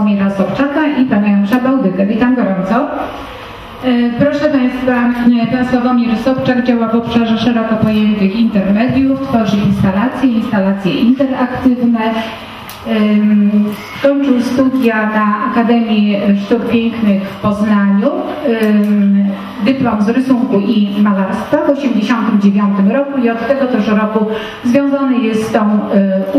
Sławomira Sobczaka i pana Janusza Bałdykę. Witam gorąco. E, Proszę Państwa, e, Pan Sławomir Sobczak działa w obszarze szeroko pojętych intermediów, tworzy instalacje, instalacje interaktywne. Ym, Skończył studia na Akademii Sztuk Pięknych w Poznaniu, dyplom z rysunku i malarstwa w 1989 roku i od tego też roku związany jest z tą y,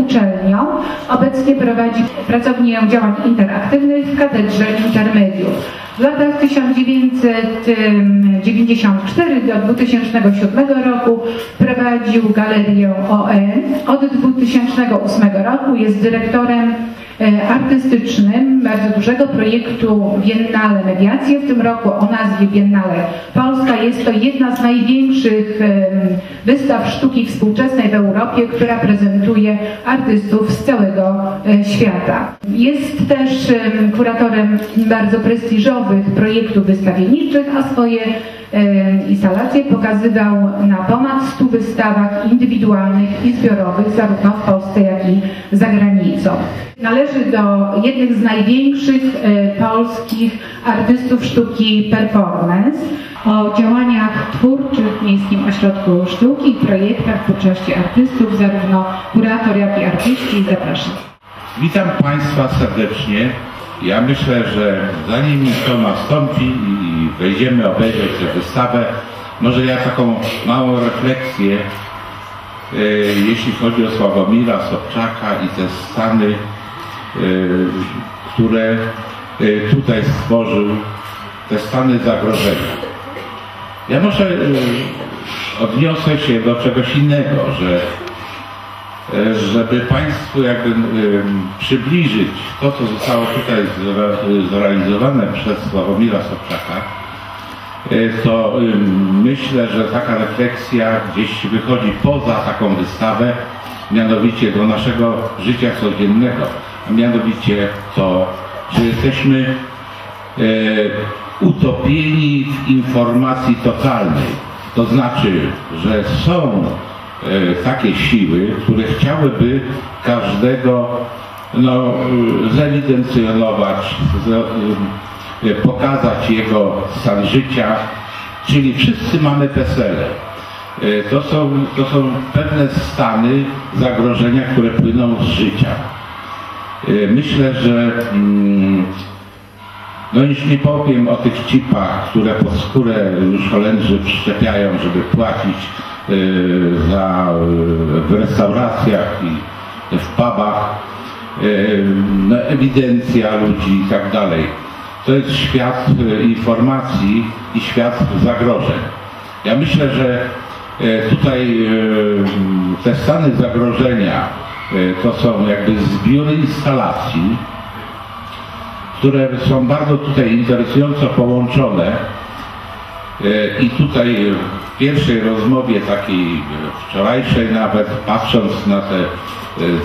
uczelnią. Obecnie prowadzi pracownię działań interaktywnych w Katedrze Intermediów. W latach 1994 do 2007 roku prowadził galerię ON. Od 2008 roku jest dyrektorem artystycznym bardzo dużego projektu Biennale Mediacje. W tym roku o nazwie Biennale Polska. Jest to jedna z największych wystaw sztuki współczesnej w Europie, która prezentuje artystów z całego e, świata. Jest też em, kuratorem bardzo prestiżowych projektów wystawienniczych, a swoje instalacje pokazywał na ponad 100 wystawach indywidualnych i zbiorowych, zarówno w Polsce, jak i za granicą. Należy do jednych z największych e, polskich artystów sztuki performance. O działaniach twórczych w Miejskim Ośrodku Sztuki i projektach twórczości artystów, zarówno kurator, jak i artyści. Zapraszam. Witam Państwa serdecznie. Ja myślę, że zanim to nastąpi i wejdziemy obejrzeć tę wystawę, może ja taką małą refleksję, e, jeśli chodzi o Sławomira Sobczaka i te stany, e, które e, tutaj stworzył, te stany zagrożenia. Ja może odniosę się do czegoś innego, że żeby Państwu jakby e, przybliżyć to, co zostało tutaj zre- zrealizowane przez Sławomira Sobczaka, e, to e, myślę, że taka refleksja gdzieś wychodzi poza taką wystawę, mianowicie do naszego życia codziennego, a mianowicie to, że jesteśmy e, utopieni w informacji totalnej. To znaczy, że są e, takie siły, które chciałyby każdego no, e, zewidencjonować, e, pokazać jego stan życia, czyli wszyscy mamy PESEL-e. E, To są, to są pewne stany zagrożenia, które płyną z życia. E, Myślę, że mm, no już nie powiem o tych chipach, które pod skórę już Holendrzy przyczepiają, żeby płacić za, y, w restauracjach i w pubach, y, ewidencja ludzi i tak dalej. To jest świat y, informacji i świat zagrożeń. Ja myślę, że y, tutaj y, te stany zagrożenia y, to są jakby zbiory instalacji, które są bardzo tutaj interesująco połączone. I tutaj pierwszej rozmowie takiej e, wczorajszej nawet, patrząc na te e,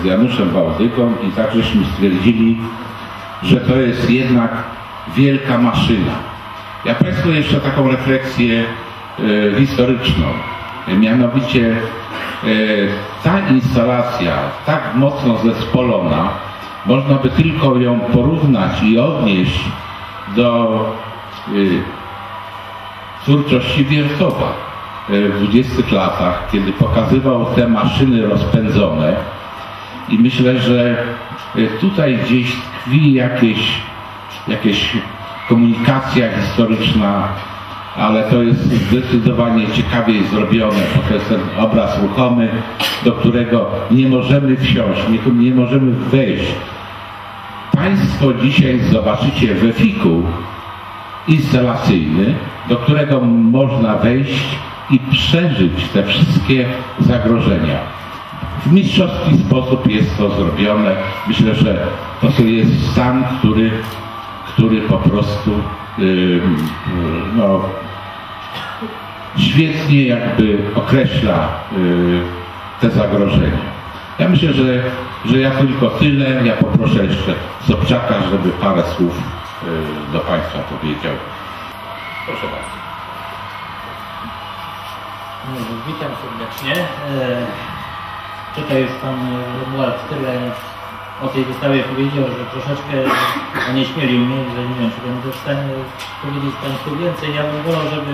z Januszem Bałdyką i tak żeśmy stwierdzili, że to jest jednak wielka maszyna. Ja Państwu jeszcze taką refleksję e, historyczną. Mianowicie ta instalacja tak mocno zespolona, można by tylko ją porównać i odnieść do twórczości Wiertowa w 20 latach, kiedy pokazywał te maszyny rozpędzone i myślę, że y, tutaj gdzieś tkwi jakieś, jakieś komunikacja historyczna, ale to jest zdecydowanie ciekawiej zrobione, bo to jest ten obraz ruchomy, do którego nie możemy wsiąść, nie, nie możemy wejść. Państwo dzisiaj zobaczycie we fiku instalacyjny, do którego można wejść i przeżyć te wszystkie zagrożenia. W mistrzowski sposób jest to zrobione. Myślę, że to jest stan, który, który po prostu yy, no, świetnie jakby określa yy, te zagrożenia. Ja myślę, że, że ja tylko tyle. Ja poproszę jeszcze Sobczaka, żeby parę słów yy, do Państwa powiedział. Proszę bardzo. Witam serdecznie. E, Tutaj jest pan Romuald Tyle o tej wystawie powiedział, że troszeczkę onieśmielił mnie, że nie wiem, czy będę w stanie powiedzieć Państwu więcej. Ja bym wolał, żeby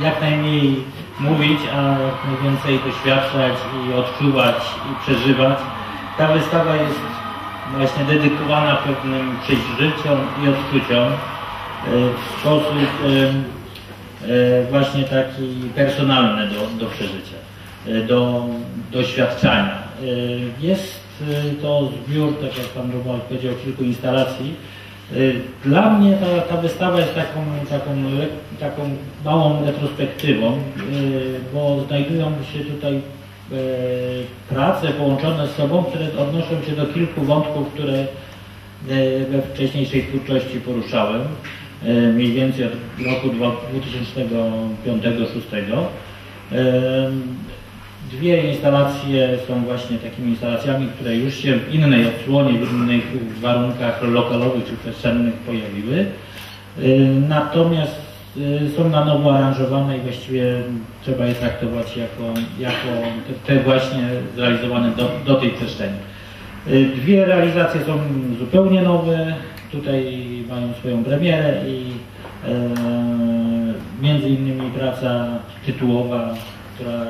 jak najmniej mówić, a jak najwięcej doświadczać i odczuwać i przeżywać. Ta wystawa jest właśnie dedykowana pewnym przeżyciom i odczuciom e, w sposób e, e, właśnie taki personalny do, do przeżycia, e, do doświadczania. E, Jest e, to zbiór, tak jak Pan Robert powiedział, kilku instalacji. E, Dla mnie ta, ta wystawa jest taką, taką, taką małą retrospektywą, e, bo znajdują się tutaj e, prace połączone z sobą, które odnoszą się do kilku wątków, które e, we wcześniejszej twórczości poruszałem, e, mniej więcej od roku 2005-2006. Dwie instalacje są właśnie takimi instalacjami, które już się w innej odsłonie, w innych warunkach lokalowych czy przestrzennych pojawiły. E, Natomiast e, są na nowo aranżowane i właściwie trzeba je traktować jako, jako te, właśnie zrealizowane do, do tej przestrzeni. E, Dwie realizacje są zupełnie nowe, tutaj mają swoją premierę i e, między innymi praca tytułowa, która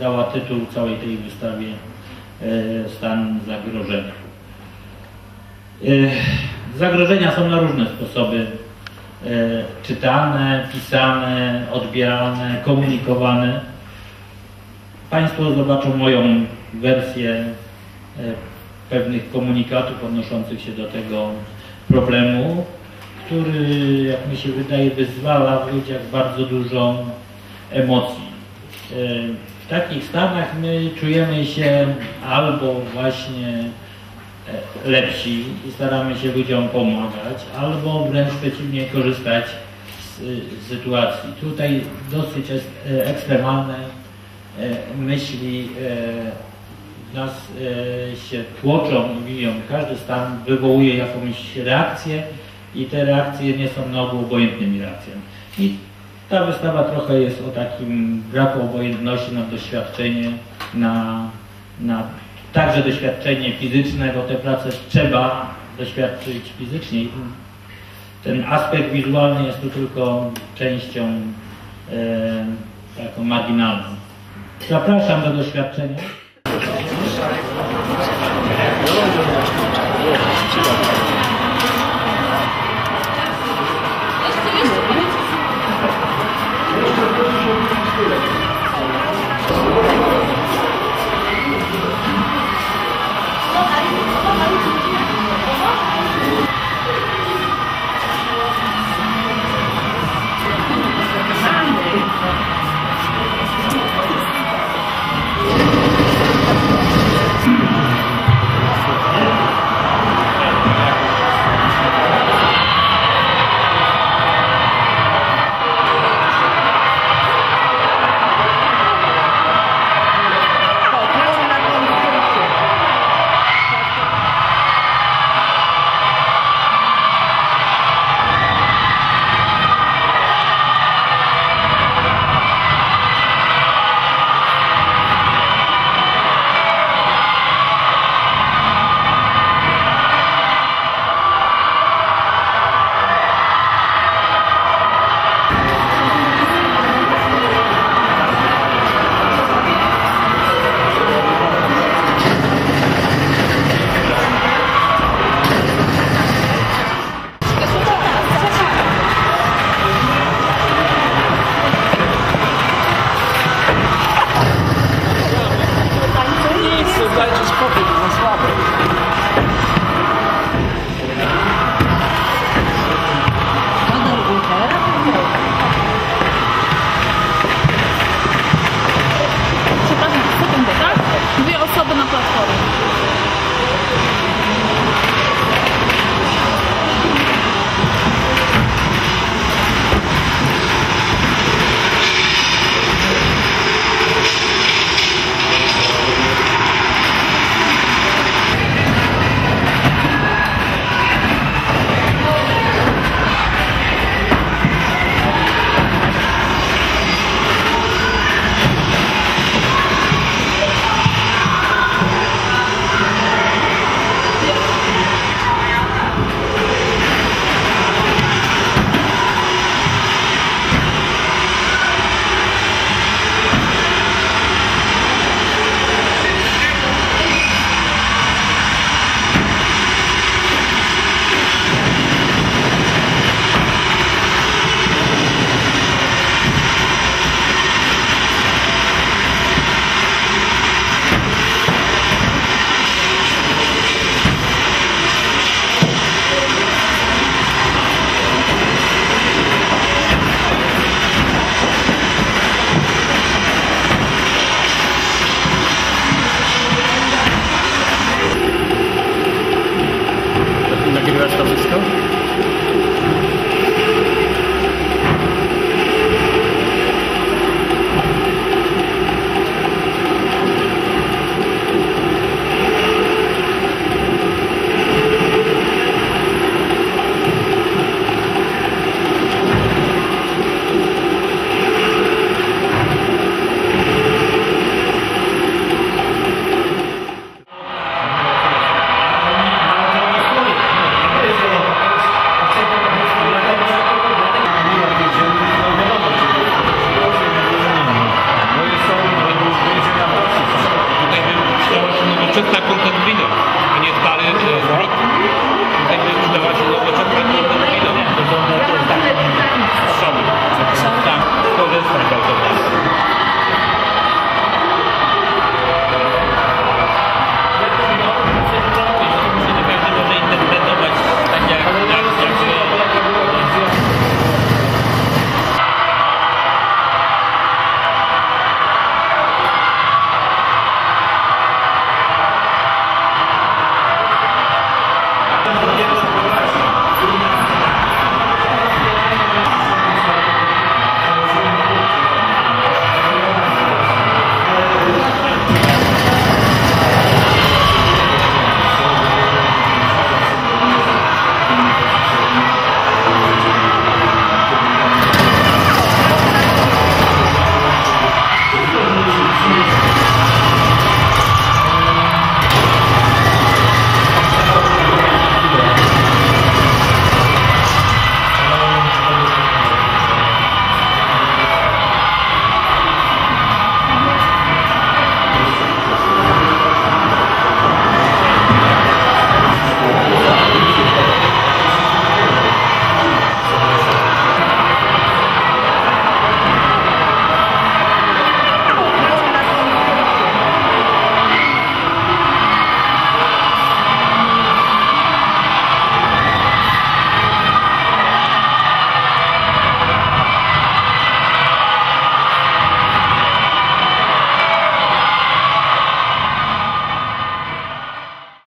dała tytuł całej tej wystawie e, Stan zagrożenia. E, Zagrożenia są na różne sposoby czytane, pisane, odbierane, komunikowane. Państwo zobaczą moją wersję pewnych komunikatów odnoszących się do tego problemu, który, jak mi się wydaje, wyzwala w ludziach bardzo dużo emocji. E, W takich stanach my czujemy się albo właśnie e, lepsi i staramy się ludziom pomagać, albo wręcz przeciwnie korzystać z, z sytuacji. Tutaj dosyć e, ekstremalne myśli nas e, się tłoczą i biją. Każdy stan wywołuje jakąś reakcję i te reakcje nie są na ogół obojętnymi reakcjami. I ta wystawa trochę jest o takim braku obojętności na doświadczenie, na, na także doświadczenie fizyczne, bo te prace trzeba doświadczyć fizycznie. Ten aspekt wizualny jest tu tylko częścią e, taką marginalną. Zapraszam do doświadczenia.